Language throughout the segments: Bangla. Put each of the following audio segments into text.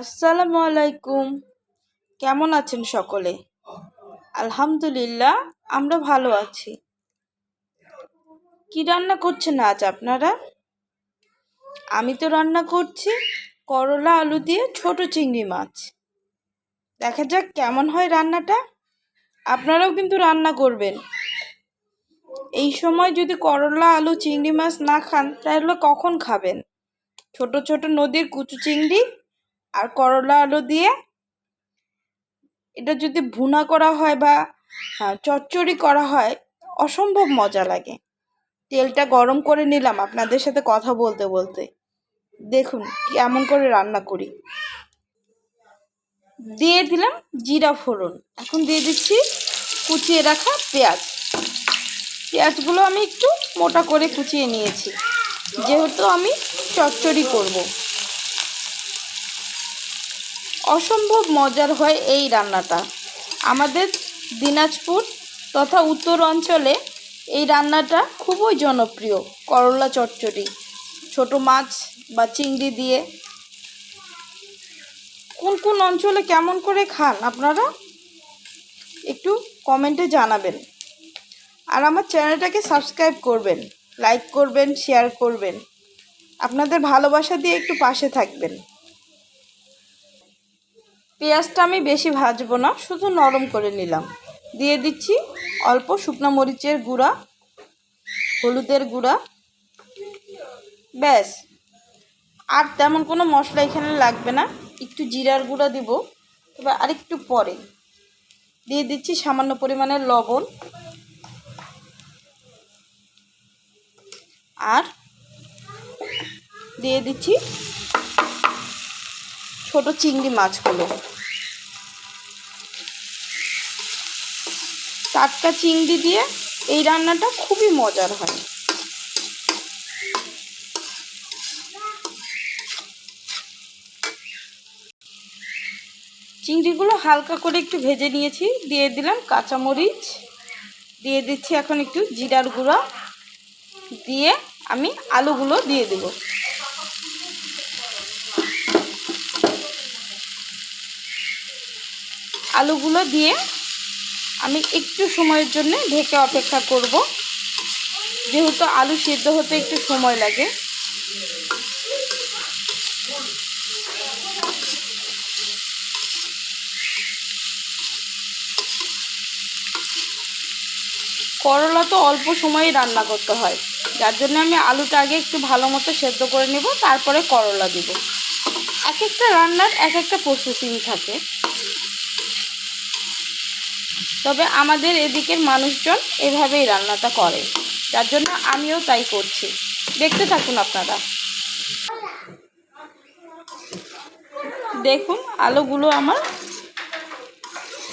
আসসালামু আলাইকুম কেমন আছেন সকলে? আলহামদুলিল্লাহ, আমরা ভালো আছি। কি রান্না করছেন আজ আপনারা? আমি তো রান্না করছি করলা আলু দিয়ে ছোট চিংড়ি মাছ। দেখা যাক কেমন হয় রান্নাটা। আপনারাও কিন্তু রান্না করবেন। এই সময় যদি করলা আলু চিংড়ি মাছ না খান, তাহলে কখন খাবেন? ছোট ছোট নদীর কুচু চিংড়ি আর করলা আলু দিয়ে এটা যদি ভুনা করা হয় বা চচ্চড়ি করা হয়, অসম্ভব মজা লাগে। তেলটা গরম করে নিলাম আপনাদের সাথে কথা বলতে বলতে। দেখুন কেমন করে রান্না করি। দিয়ে দিলাম জিরা ফোড়ন। এখন দিয়ে দিচ্ছি কুচিয়ে রাখা পেঁয়াজ। পেঁয়াজগুলো আমি একটু মোটা করে কুচিয়ে নিয়েছি। যেহেতু আমি চচ্চড়ি করব। অসম্ভব মজার হয় এই রান্নাটা। আমাদের দিনাজপুর তথা উত্তর অঞ্চলে এই রান্নাটা খুবই জনপ্রিয়, করলা চচ্চড়ি। ছোট মাছ বা চিংড়ি দিয়ে। কোন কোন অঞ্চলে কেমন করে খান আপনারা? একটু কমেন্টে জানাবেন। আর আমার চ্যানেলটাকে সাবস্ক্রাইব করবেন, লাইক করবেন, শেয়ার করবেন। আপনাদের ভালোবাসা দিয়ে একটু পাশে থাকবেন। পেঁয়াজটা আমি বেশি ভাজবো না, শুধু নরম করে নিলাম। দিয়ে দিচ্ছি অল্প শুকনো মরিচের গুঁড়া, হলুদের গুঁড়া। ব্যাস। আর তেমন কোনো মশলা এখানে লাগবে না, একটু জিরার গুঁড়া দিব তবে আরেকটু পরে। দিয়ে দিচ্ছি সামান্য পরিমাণের লবণ। আর দিয়ে দিচ্ছি ছোট চিংড়ি মাছগুলো। টাটকা চিংড়ি দিয়ে এই রান্নাটা খুবই মজার হয়। চিংড়িগুলো হালকা করে একটু ভেজে নিয়েছি, দিয়ে দিলাম কাঁচামরিচ, দিয়ে দিচ্ছি এখন একটু জিরার গুঁড়া, দিয়ে আমি আলুগুলো দিয়ে দেব। আলুগুলো দিয়ে আমি একটু সময়ের জন্য ঢেকে অপেক্ষা করব। যেহেতু আলু সিদ্ধ হতে একটু সময় লাগে। করলা তো অল্প সময়েই রান্না করতে হয়। যার জন্য আমি আলুটা আগে একটু ভালো মতো সেদ্ধ করে নেব, তারপরে করলা দিব। এক একটা রান্নার এক একটা প্রসেসিং থাকে। তবে আমাদের এদিকের মানুষজন এভাবেই রান্নাটা করে। যার জন্য আমিও তাই করছি। দেখতে থাকুন আপনারা। দেখুন, আলুগুলো আমার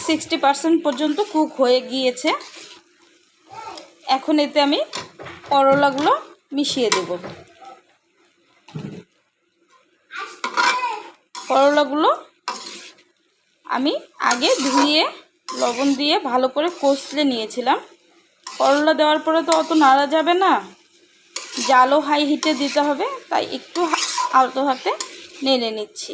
সিক্সটি পার্সেন্ট পর্যন্ত কুক হয়ে গিয়েছে। এখন এতে আমি করলাগুলো মিশিয়ে দেব। করলাগুলো আমি আগে ধুয়ে লবণ দিয়ে ভালো করে কষলে নিয়েছিলাম। করলা দেওয়ার পরে তো অত নাড়া যাবে না। জালও হাই হিটে দিতে হবে, তাই একটু আলতো হাতে নেড়ে নিচ্ছি।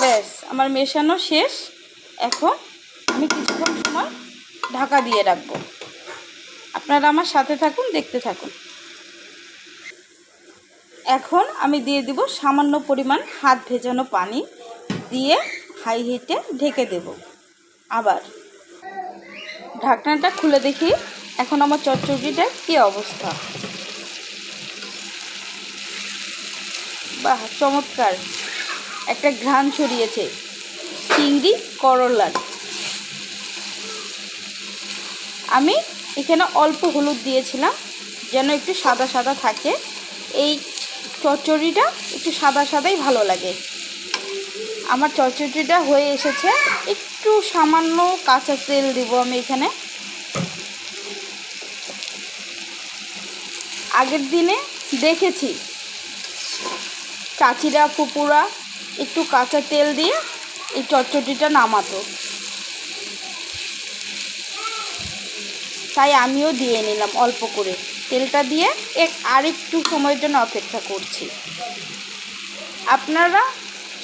ব্যাস, আমার মেশানো শেষ। এখন আমি কিছুক্ষণ সময় ঢাকা দিয়ে রাখব। আপনারা আমার সাথে থাকুন, দেখতে থাকুন। এখন আমি দিয়ে দিব সামান্য পরিমাণ হাত ভেজানো পানি দিয়ে হাই হিটে ঢেকে দেব। আবার ঢাকনাটা খুলে দেখি, এখন আমার চচ্চড়িটার কী অবস্থা? বাহ, চমৎকার। একটা ঘ্রাণ ছড়িয়েছে। চিংড়ি করলার আমি এখানে অল্প হলুদ দিয়েছিলাম, যেন একটু সাদা সাদা থাকে। এই চচ্চড়িটা একটু সাদা সাদাই ভালো লাগে। আমার চচ্চড়িটা হয়ে এসেছে। একটু সামান্য কাঁচা তেল দিব আমি এখানে। আগের দিনে দেখেছি, চাচিরা, ফুপুরা একটু কাঁচা তেল দিয়ে এই চচ্চড়িটা নামাতো। তাই আমিও দিয়ে নিলাম অল্প করে। তেলটা দিয়ে এক আরেকটু সময়ের জন্য অপেক্ষা করছি। আপনারা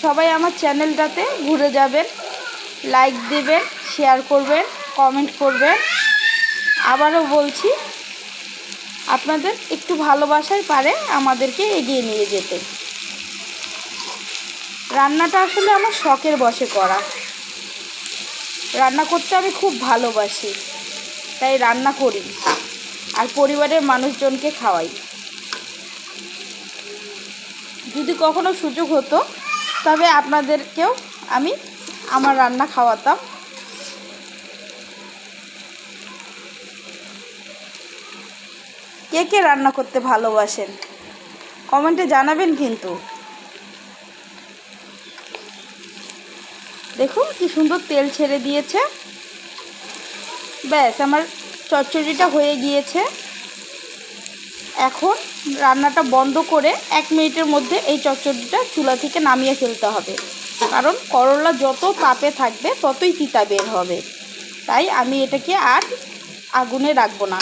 সবাই আমার চ্যানেলটাতে ঘুরে যাবেন, লাইক দেবেন, শেয়ার করবেন, কমেন্ট করবেন। আবারও বলছি, আপনাদের একটু ভালোবাসাই পারে আমাদেরকে এগিয়ে নিয়ে যেতে। রান্নাটা আসলে আমার শখের বসে করা। রান্না করতে আমি খুব ভালোবাসি, তাই রান্না করি। আর পরিবারের মানুষজনকে খাওয়াই। যদি কখনো সুযোগ হতো, তবে আপনাদেরকেও আমি আমার রান্না খাওয়াতাম। কে কে রান্না করতে ভালোবাসেন? কমেন্টে জানাবেন কিন্তু। দেখুন কি সুন্দর তেল ছেড়ে দিয়েছে। ব্যাস, আমার চচ্চড়িটা হয়ে গিয়েছে। এখন রান্নাটা বন্ধ করে এক মিনিটের মধ্যে এই চচ্চড়িটা চুলা থেকে নামিয়ে ফেলতে হবে। কারণ করলা যত তাপে থাকবে, ততই তিতা বের হবে। তাই আমি এটাকে আর আগুনে রাখব না।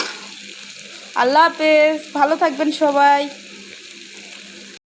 আল্লাহ হাফেজ, ভালো থাকবেন সবাই।